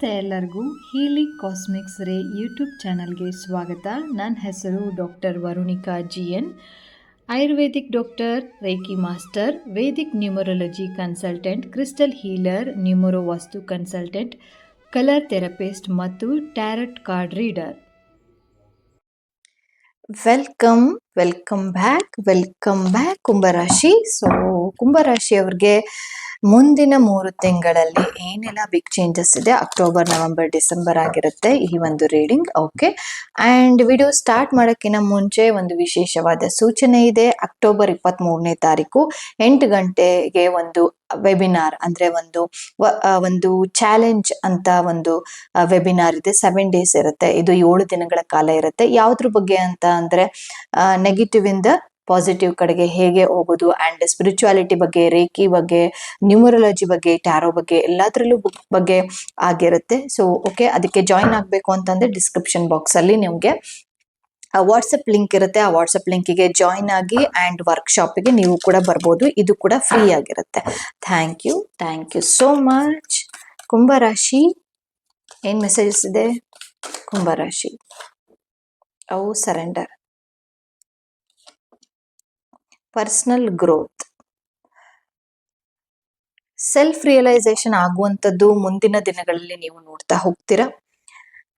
ನಮಸ್ತೆ ಎಲ್ಲರಿಗೂ ಹೀಲಿ ಕಾಸ್ಮಿಕ್ಸ್ ರೇ ಯೂಟ್ಯೂಬ್ ಚಾನಲ್ಗೆ ಸ್ವಾಗತ. ನನ್ನ ಹೆಸರು doctor Varunika G N Ayurvedic doctor reiki master, Vedic numerology consultant, crystal healer numero vastu consultant, colour therapist ಮತ್ತು tarot card reader. Welcome welcome back welcome back ಕುಂಭರಾಶಿ so ಕುಂಭರಾಶಿ ಅವ್ರಿಗೆ ಮುಂದಿನ ಮೂರು ತಿಂಗಳಲ್ಲಿ ಏನೆಲ್ಲ ಬಿಗ್ ಚೇಂಜಸ್ ಇದೆ? ಅಕ್ಟೋಬರ್ ನವೆಂಬರ್ ಡಿಸೆಂಬರ್ ಆಗಿರುತ್ತೆ ಈ ಒಂದು reading okay and video start ಮಾಡೋಕ್ಕಿಂತ ಮುಂಚೆ ಒಂದು ವಿಶೇಷವಾದ ಸೂಚನೆ ಇದೆ. ಅಕ್ಟೋಬರ್ ಇಪ್ಪತ್ತ್ ಮೂರನೇ ತಾರೀಕು, ಎಂಟು ಗಂಟೆಗೆ ಒಂದು ವೆಬಿನಾರ್ ಅಂದರೆ ಒಂದು ಒಂದು ಚಾಲೆಂಜ್ ಅಂತ ಒಂದು ವೆಬಿನಾರ್ ಇದೆ. ಸೆವೆನ್ ಡೇಸ್ ಇರುತ್ತೆ. ಇದು ಏಳು ದಿನಗಳ ಕಾಲ ಇರುತ್ತೆ. ಯಾವುದ್ರ ಬಗ್ಗೆ ಅಂತ ಅಂದ್ರೆ ನೆಗೆಟಿವ್ ಇಂದ ಪಾಸಿಟಿವ್ ಕಡೆಗೆ ಹೇಗೆ ಹೋಗೋದು ಅಂಡ್ ಸ್ಪಿರಿಚುಯಾಲಿಟಿ ಬಗ್ಗೆ, ರೇಖಿ ಬಗ್ಗೆ ನ್ಯೂಮರಾಲಜಿ ಬಗ್ಗೆ ಟ್ಯಾರೋ ಬಗ್ಗೆ ಎಲ್ಲದರಲ್ಲೂ ಬುಕ್ ಬಗ್ಗೆ ಆಗಿರುತ್ತೆ. ಸೊ ಓಕೆ ಅದಕ್ಕೆ ಜಾಯಿನ್ ಆಗಬೇಕು ಅಂತಂದ್ರೆ ಡಿಸ್ಕ್ರಿಪ್ಷನ್ ಬಾಕ್ಸ್ ಅಲ್ಲಿ ನಿಮಗೆ ವಾಟ್ಸಪ್ ಲಿಂಕ್ ಇರುತ್ತೆ. ಆ ವಾಟ್ಸಪ್ ಲಿಂಕಿಗೆ ಜಾಯಿನ್ ಆಗಿ ಅಂಡ್ ವರ್ಕ್ಶಾಪಿಗೆ ನೀವು ಕೂಡ ಬರ್ಬೋದು. ಇದು ಕೂಡ ಫ್ರೀ ಆಗಿರುತ್ತೆ. Thank you thank you so much ಕುಂಭರಾಶಿ, ಏನ್ ಮೆಸೇಜಸ್ ಇದೆ? ಕುಂಭರಾಶಿ. ಅವು surrender personal growth self realisation ಆಗುವಂಥದ್ದು ಮುಂದಿನ ದಿನಗಳಲ್ಲಿ ನೀವು ನೋಡ್ತಾ ಹೋಗ್ತೀರಾ?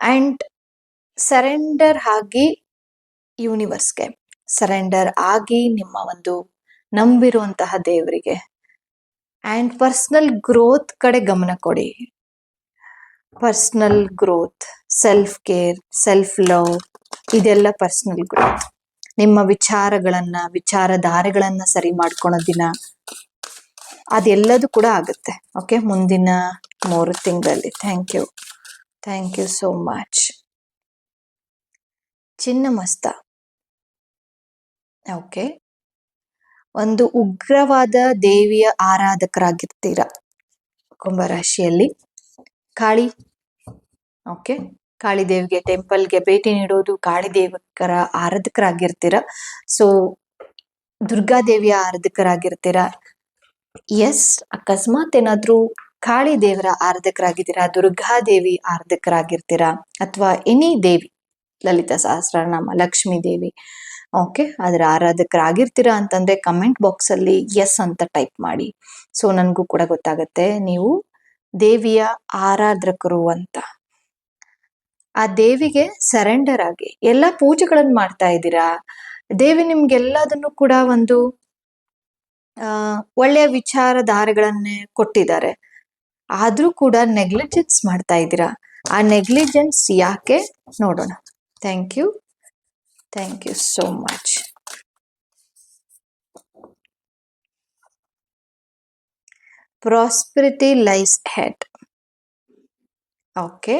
ಅಂಡ್ ಸರೆಂಡರ್ ಆಗಿ ಯೂನಿವರ್ಸ್ಗೆ ಸರೆಂಡರ್ ಆಗಿ ನಿಮ್ಮ ಒಂದು ನಂಬಿರುವಂತಹ ದೇವರಿಗೆ. ಅಂಡ್ ಪರ್ಸನಲ್ ಗ್ರೋತ್ ಕಡೆ ಗಮನ ಕೊಡಿ. Personal growth self care self love ಇದೆಲ್ಲ ಪರ್ಸನಲ್ ಗ್ರೋತ್ ನಿಮ್ಮ ವಿಚಾರಗಳನ್ನ, ವಿಚಾರಧಾರೆಗಳನ್ನ ಸರಿ ಮಾಡ್ಕೊಳೋ ದಿನ ಅದೆಲ್ಲದು ಕೂಡ ಆಗುತ್ತೆ. ಓಕೆ ಮುಂದಿನ ಮೂರು ತಿಂಗಳಲ್ಲಿ. Thank you thank you so much Chhinnamasta okay ಒಂದು ಉಗ್ರವಾದ ದೇವಿಯ ಆರಾಧಕರಾಗಿರ್ತೀರ ಕುಂಭರಾಶಿಯಲ್ಲಿ? ಕಾಳಿ. ಓಕೆ ಕಾಳಿ ದೇವಿಗೆ ಟೆಂಪಲ್ಗೆ ಭೇಟಿ ನೀಡೋದು ಕಾಳಿ ದೇವಕರ ಆರಾಧಕರಾಗಿರ್ತೀರ? ಸೊ ದುರ್ಗಾದೇವಿಯ ಆರಾಧಕರಾಗಿರ್ತೀರ? ಎಸ್ ಅಕಸ್ಮಾತ್ ಏನಾದ್ರೂ ಕಾಳಿ ದೇವರ ಆರಾಧಕರಾಗಿದ್ದೀರಾ? ದುರ್ಗಾದೇವಿ ಆರಾಧಕರಾಗಿರ್ತೀರಾ? ಅಥವಾ ಎನಿ ದೇವಿ, ಲಲಿತಾ ಸಹಸ್ರನಾಮ, ಲಕ್ಷ್ಮೀ ದೇವಿ ಓಕೆ ಅದರ ಆರಾಧಕರಾಗಿರ್ತೀರಾ ಅಂತಂದ್ರೆ ಕಮೆಂಟ್ ಬಾಕ್ಸ್ ಅಲ್ಲಿ ಎಸ್ ಅಂತ ಟೈಪ್ ಮಾಡಿ. ಸೊ ನನಗೂ ಕೂಡ ಗೊತ್ತಾಗತ್ತೆ, ನೀವು ದೇವಿಯ ಆರಾಧಕರು ಅಂತ. ಆ ದೇವಿಗೆ ಸರೆಂಡರ್ ಆಗಿ ಎಲ್ಲ ಪೂಜೆಗಳನ್ನು ಮಾಡ್ತಾ ಇದ್ದೀರಾ? ದೇವಿ ನಿಮ್ಗೆಲ್ಲದನ್ನು ಕೂಡ ಒಂದು, ಆ, ಒಳ್ಳೆಯ ವಿಚಾರಧಾರೆಗಳನ್ನೇ ಕೊಟ್ಟಿದ್ದಾರೆ. ಆದ್ರೂ ಕೂಡ ನೆಗ್ಲಿಜೆನ್ಸ್ ಮಾಡ್ತಾ ಇದ್ದೀರಾ? ಆ ನೆಗ್ಲಿಜೆನ್ಸ್ ಯಾಕೆ ನೋಡೋಣ. Thank you thank you so much prosperity lies head okay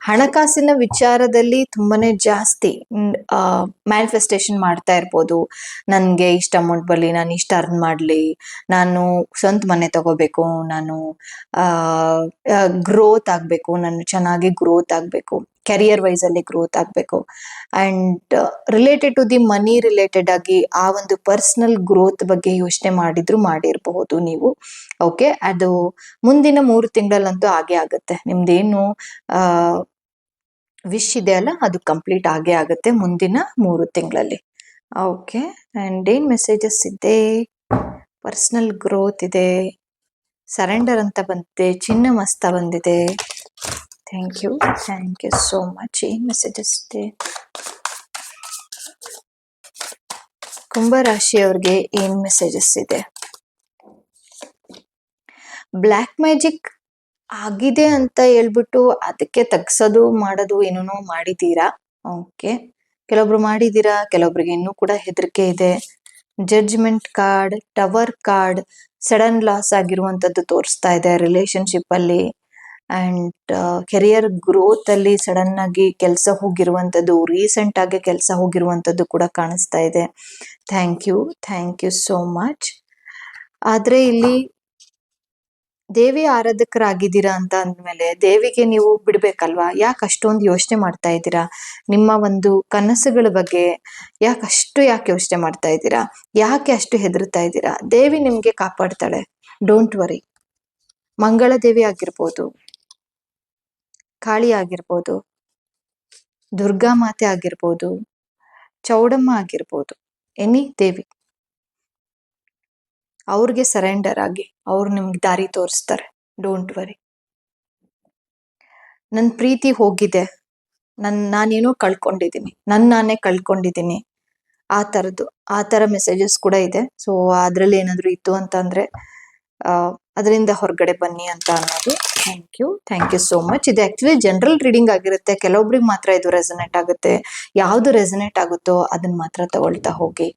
ಹಣಕಾಸಿನ ವಿಚಾರದಲ್ಲಿ ತುಂಬಾನೇ ಜಾಸ್ತಿ ಮ್ಯಾನಿಫೆಸ್ಟೇಷನ್ ಮಾಡ್ತಾ ಇರ್ಬೋದು. ನನಗೆ ಇಷ್ಟ ಅಮೌಂಟ್ ಬರಲಿ, ನಾನು ಇಷ್ಟ ಅರ್ನ್ ಮಾಡಲಿ, ನಾನು ಸ್ವಂತ ಮನೆ ತಗೋಬೇಕು, ನಾನು ಗ್ರೋತ್ ಆಗಬೇಕು, ನಾನು ಚೆನ್ನಾಗಿ ಗ್ರೋತ್ ಆಗಬೇಕು. ಕೆರಿಯರ್ ವೈಸ್ ಅಲ್ಲಿ ಗ್ರೋತ್ ಆಗಬೇಕು. And related to the money related ಆಗಿ ಆ ಒಂದು ಪರ್ಸನಲ್ ಗ್ರೋತ್ ಬಗ್ಗೆ ಯೋಚನೆ ಮಾಡಿದ್ರು ಮಾಡಿರಬಹುದು ನೀವು. ಓಕೆ ಅದು ಮುಂದಿನ ಮೂರು ತಿಂಗಳಲ್ಲಂತೂ ಹಾಗೆ ಆಗುತ್ತೆ. ನಿಮ್ದೇನು ವಿಶ್ ಇದೆ ಅಲ್ಲ, ಅದು ಕಂಪ್ಲೀಟ್ ಆಗೇ ಆಗುತ್ತೆ ಮುಂದಿನ ಮೂರು ತಿಂಗಳಲ್ಲಿ. ಓಕೆ ಅಂಡ್ ಏನ್ ಮೆಸೇಜಸ್ ಇದೆ? ಪರ್ಸ್ನಲ್ ಗ್ರೋತ್ ಇದೆ. ಸರೆಂಡರ್ ಅಂತ ಬಂದಿದೆ. ಚಿನ್ನ ಮಸ್ತ ಬಂದಿದೆ. Thank you thank you so much ಏನ್ ಮೆಸೇಜಸ್ ಇದೆ ಕುಂಭರಾಶಿಯವ್ರಿಗೆ ಏನ್ ಮೆಸೇಜಸ್ ಇದೆ? ಬ್ಲ್ಯಾಕ್ ಮ್ಯಾಜಿಕ್ ಆಗಿದೆ ಅಂತ ಹೇಳ್ಬಿಟ್ಟು ಅದಕ್ಕೆ ತಗ್ಸೋದು, ಮಾಡೋದು ಏನೇನೋ ಮಾಡಿದ್ದೀರಾ? ಓಕೆ ಕೆಲವೊಬ್ರು ಮಾಡಿದೀರಾ ಕೆಲವೊಬ್ರಿಗೆ ಇನ್ನೂ ಕೂಡ ಹೆದರಿಕೆ ಇದೆ. Judgement card tower card sudden loss ಆಗಿರುವಂತದ್ದು ತೋರಿಸ್ತಾ ಇದೆ ರಿಲೇಶನ್ಶಿಪ್ ಅಲ್ಲಿ. ಅಂಡ್ ಕೆರಿಯರ್ ಗ್ರೋತ್ ಅಲ್ಲಿ ಸಡನ್ ಆಗಿ ಕೆಲಸ ಹೋಗಿರುವಂತದ್ದು ರೀಸೆಂಟ್ ಆಗಿ ಕೆಲಸ ಹೋಗಿರುವಂತದ್ದು ಕೂಡ ಕಾಣಿಸ್ತಾ ಇದೆ. Thank you thank you so much ಆದ್ರೆ ಇಲ್ಲಿ ದೇವಿ ಆರಾಧಕರಾಗಿದ್ದೀರಾ ಅಂತ ಅಂದ್ಮೇಲೆ ದೇವಿಗೆ ನೀವು ಬಿಡ್ಬೇಕಲ್ವಾ? ಯಾಕೆ ಅಷ್ಟೊಂದು ಯೋಚನೆ ಮಾಡ್ತಾ ಇದ್ದೀರಾ? ನಿಮ್ಮ ಒಂದು ಕನಸುಗಳ ಬಗ್ಗೆ ಯಾಕೆ ಅಷ್ಟು ಯಾಕೆ ಯೋಚನೆ ಮಾಡ್ತಾ ಇದ್ದೀರಾ? ಯಾಕೆ ಅಷ್ಟು ಹೆದರ್ತಾ ಇದ್ದೀರಾ? ದೇವಿ ನಿಮ್ಗೆ ಕಾಪಾಡ್ತಾಳೆ. ಡೋಂಟ್ ವರಿ ಮಂಗಳ ದೇವಿ ಆಗಿರ್ಬೋದು. ಕಾಳಿ ಆಗಿರ್ಬೋದು, ದುರ್ಗಾ ಮಾತೆ ಆಗಿರ್ಬೋದು, ಚೌಡಮ್ಮ ಆಗಿರ್ಬೋದು, ಎನಿ ದೇವಿ. ಅವ್ರಿಗೆ ಸರೆಂಡರ್ ಆಗಿ ಅವ್ರು ನಿಮ್ಗೆ ದಾರಿ ತೋರಿಸ್ತಾರೆ ಡೋಂಟ್ ವರಿ ನನ್ನ ಪ್ರೀತಿ ಹೋಗಿದೆ, ನನ್ ನಾನೇನೋ ಕಳ್ಕೊಂಡಿದ್ದೀನಿ ನನ್ನ ನಾನೇ ಕಳ್ಕೊಂಡಿದ್ದೀನಿ ಆ ಥರದ್ದು ಆ ಥರ ಮೆಸೇಜಸ್ ಕೂಡ ಇದೆ. ಸೊ ಅದರಲ್ಲಿ ಏನಾದರೂ ಇತ್ತು ಅಂತಂದ್ರೆ ಅದರಿಂದ ಹೊರಗಡೆ ಬನ್ನಿ ಅಂತ ಅನ್ನೋದು. Thank you thank you so much ಇದು ಆಕ್ಚುಲಿ ಜನರಲ್ ರೀಡಿಂಗ್ ಆಗಿರುತ್ತೆ. ಕೆಲವೊಬ್ರಿಗೆ ಮಾತ್ರ ಇದು ರೆಸನೇಟ್ ಆಗುತ್ತೆ. ಯಾವುದು ರೆಸನೇಟ್ ಆಗುತ್ತೋ ಅದನ್ನ ಮಾತ್ರ ತಗೊಳ್ತಾ ಹೋಗಿ.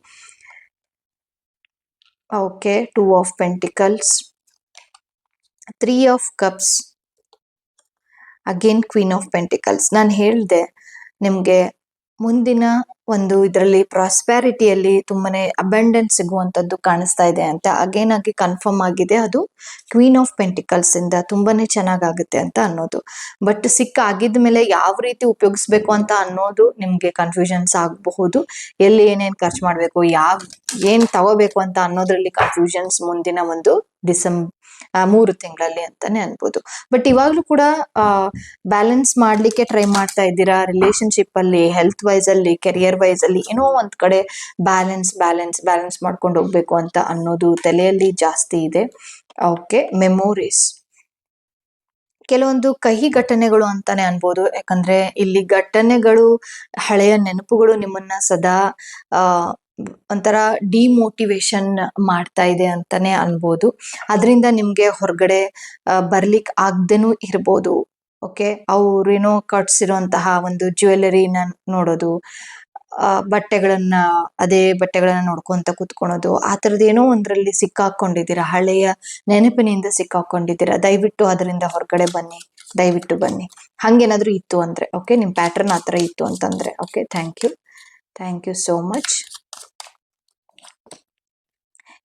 Okay two of pentacles three of cups again queen of pentacles ನಾನು ಹೇಳಿದೆ, ನಿಮಗೆ ಮುಂದಿನ ಒಂದು ಇದರಲ್ಲಿ ಪ್ರಾಸ್ಪ್ಯಾರಿಟಿಯಲ್ಲಿ ತುಂಬಾನೇ ಅಬಂಡೆನ್ಸ್ ಸಿಗುವಂತದ್ದು ಕಾಣಿಸ್ತಾ ಇದೆ ಅಂತ ಅಗೇನ್ ಆಗಿ ಕನ್ಫರ್ಮ್ ಆಗಿದೆ. ಅದು ಕ್ವೀನ್ ಆಫ್ ಪೆಂಟಿಕಲ್ಸ್ ಇಂದ ತುಂಬಾನೇ ಚೆನ್ನಾಗಾಗುತ್ತೆ ಅಂತ ಅನ್ನೋದು. ಬಟ್ ಸಿಕ್ಕ ಆಗಿದ ಮೇಲೆ ಯಾವ ರೀತಿ ಉಪಯೋಗಿಸ್ಬೇಕು ಅಂತ ಅನ್ನೋದು ನಿಮಗೆ ಕನ್ಫ್ಯೂಷನ್ಸ್ ಆಗಬಹುದು. ಎಲ್ಲಿ ಏನೇನ್ ಖರ್ಚು ಮಾಡಬೇಕು, ಯಾವ ಏನ್ ತಗೋಬೇಕು ಅಂತ ಅನ್ನೋದ್ರಲ್ಲಿ ಕನ್ಫ್ಯೂಷನ್ಸ್ ಮುಂದಿನ ಒಂದು ಡಿಸೆಂಬರ್ ಮೂರು ತಿಂಗಳಲ್ಲಿ ಅಂತಾನೆ ಅನ್ಬೋದು. ಬಟ್ ಇವಾಗ್ಲೂ ಕೂಡ ಬ್ಯಾಲೆನ್ಸ್ ಮಾಡ್ಲಿಕ್ಕೆ ಟ್ರೈ ಮಾಡ್ತಾ ಇದ್ದೀರಾ? ರಿಲೇಶನ್ಶಿಪ್ ಅಲ್ಲಿ ಹೆಲ್ತ್ ವೈಸ್ ಅಲ್ಲಿ ಕೆರಿಯರ್ ವೈಸ್ ಅಲ್ಲಿ ಏನೋ ಒಂದ್ ಕಡೆ ಬ್ಯಾಲೆನ್ಸ್ ಬ್ಯಾಲೆನ್ಸ್ ಬ್ಯಾಲೆನ್ಸ್ ಮಾಡ್ಕೊಂಡು ಹೋಗ್ಬೇಕು ಅಂತ ಅನ್ನೋದು ತಲೆಯಲ್ಲಿ ಜಾಸ್ತಿ ಇದೆ. ಓಕೆ ಮೆಮೊರೀಸ್ ಕೆಲವೊಂದು ಕಹಿ ಘಟನೆಗಳು ಅಂತಾನೆ ಅನ್ಬೋದು. ಯಾಕಂದ್ರೆ ಇಲ್ಲಿ ಘಟನೆಗಳು, ಹಳೆಯ ನೆನಪುಗಳು ನಿಮ್ಮನ್ನ ಸದಾ ಒಂಥರ ಡಿಮೋಟಿವೇಶನ್ ಮಾಡ್ತಾ ಇದೆ ಅಂತಾನೆ ಅನ್ಬೋದು. ಅದರಿಂದ ನಿಮ್ಗೆ ಹೊರಗಡೆ ಬರ್ಲಿಕ್ಕೆ ಆಗ್ದೇನೂ ಇರ್ಬೋದು. ಓಕೆ ಅವ್ರೇನೋ ಕಟ್ಸಿರುವಂತಹ ಒಂದು ಜ್ಯುವೆಲರಿನ ನೋಡೋದು ಬಟ್ಟೆಗಳನ್ನ, ಅದೇ ಬಟ್ಟೆಗಳನ್ನ ನೋಡ್ಕೊಂತ ಕುತ್ಕೊಳೋದು, ಆ ತರದ್ ಏನೋ ಒಂದ್ರಲ್ಲಿ ಸಿಕ್ಕಾಕೊಂಡಿದ್ದೀರಾ? ಹಳೆಯ ನೆನಪಿನಿಂದ ಸಿಕ್ಕಾಕೊಂಡಿದ್ದೀರಾ? ದಯವಿಟ್ಟು ಅದರಿಂದ ಹೊರಗಡೆ ಬನ್ನಿ. ದಯವಿಟ್ಟು ಬನ್ನಿ. ಹಂಗೇನಾದ್ರೂ ಇತ್ತು ಅಂದ್ರೆ ಓಕೆ ನಿಮ್ ಪ್ಯಾಟರ್ನ್ ಆ ತರ ಇತ್ತು ಅಂತಂದ್ರೆ okay thank you thank you so much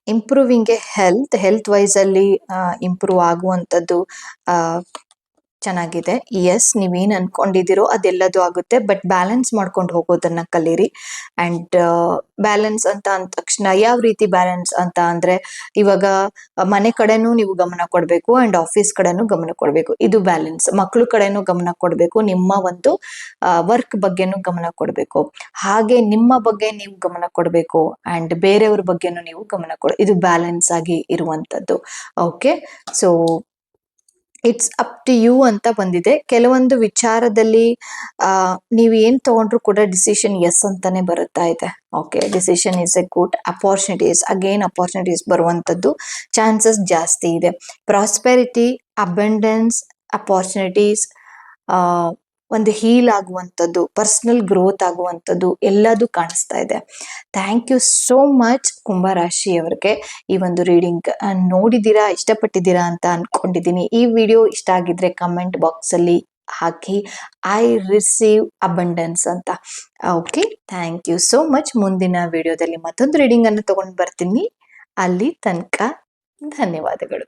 improving a health health wise ಅಲ್ಲಿ ಇಂಪ್ರೂವ್ ಆಗುವಂತದ್ದು ಆ ಚೆನ್ನಾಗಿದೆ. ಎಸ್ ನೀವೇನು ಅನ್ಕೊಂಡಿದ್ದೀರೋ ಅದೆಲ್ಲದು ಆಗುತ್ತೆ. ಬಟ್ ಬ್ಯಾಲೆನ್ಸ್ ಮಾಡ್ಕೊಂಡು ಹೋಗೋದನ್ನ ಕಲೀರಿ. ಅಂಡ್ ಬ್ಯಾಲೆನ್ಸ್ ಅಂತ ಅಂದ ತಕ್ಷಣ ಯಾವ ರೀತಿ ಬ್ಯಾಲೆನ್ಸ್ ಅಂತ ಅಂದ್ರೆ, ಇವಾಗ ಮನೆ ಕಡೆನೂ ನೀವು ಗಮನ ಕೊಡ್ಬೇಕು ಅಂಡ್ ಆಫೀಸ್ ಕಡೆನೂ ಗಮನ ಕೊಡ್ಬೇಕು. ಇದು ಬ್ಯಾಲೆನ್ಸ್ ಮಕ್ಕಳು ಕಡೆನೂ ಗಮನ ಕೊಡ್ಬೇಕು. ನಿಮ್ಮ ಒಂದು ವರ್ಕ್ ಬಗ್ಗೆನೂ ಗಮನ ಕೊಡ್ಬೇಕು. ಹಾಗೆ ನಿಮ್ಮ ಬಗ್ಗೆ ನೀವು ಗಮನ ಕೊಡ್ಬೇಕು ಅಂಡ್ ಬೇರೆಯವ್ರ ಬಗ್ಗೆನೂ ನೀವು ಗಮನ ಕೊಡ, ಇದು ಬ್ಯಾಲೆನ್ಸ್ ಆಗಿ ಇರುವಂತದ್ದು. Okay so it's up to you ಅಂತ ಬಂದಿದೆ. ಕೆಲವೊಂದು ವಿಚಾರದಲ್ಲಿ ನೀವು ಏನು ತಗೊಂಡ್ರು ಕೂಡ ಡಿಸಿಷನ್ ಎಸ್ ಅಂತಾನೆ ಬರುತ್ತಾ ಇದೆ. Okay decision is a good opportunities again opportunities ಬರುವಂಥದ್ದು ಚಾನ್ಸಸ್ ಜಾಸ್ತಿ ಇದೆ. ಪ್ರಾಸ್ಪೆರಿಟಿ ಅಬೆಂಡೆನ್ಸ್ ಅಪಾರ್ಚುನಿಟೀಸ್ ಒಂದು ಹೀಲ್ ಆಗುವಂಥದ್ದು ಪರ್ಸನಲ್ ಗ್ರೋತ್ ಆಗುವಂಥದ್ದು ಎಲ್ಲದೂ ಕಾಣಿಸ್ತಾ ಇದೆ. ಥ್ಯಾಂಕ್ ಯು ಸೋ ಮಚ್ ಕುಂಭರಾಶಿಯವ್ರಿಗೆ ಈ ಒಂದು ರೀಡಿಂಗ್ ನೋಡಿದ್ದೀರಾ ಇಷ್ಟಪಟ್ಟಿದ್ದೀರಾ ಅಂತ ಅನ್ಕೊಂಡಿದ್ದೀನಿ. ಈ ವಿಡಿಯೋ ಇಷ್ಟ ಆಗಿದ್ರೆ ಕಮೆಂಟ್ ಬಾಕ್ಸ್ ಅಲ್ಲಿ ಹಾಕಿ ಐ ರಿಸೀವ್ ಅಬಂಡೆನ್ಸ್ ಅಂತ. Okay thank you so much ಮುಂದಿನ ವಿಡಿಯೋದಲ್ಲಿ ಮತ್ತೊಂದು ರೀಡಿಂಗ್ ಅನ್ನು ತಗೊಂಡು ಬರ್ತೀನಿ. ಅಲ್ಲಿ ತನಕ ಧನ್ಯವಾದಗಳು.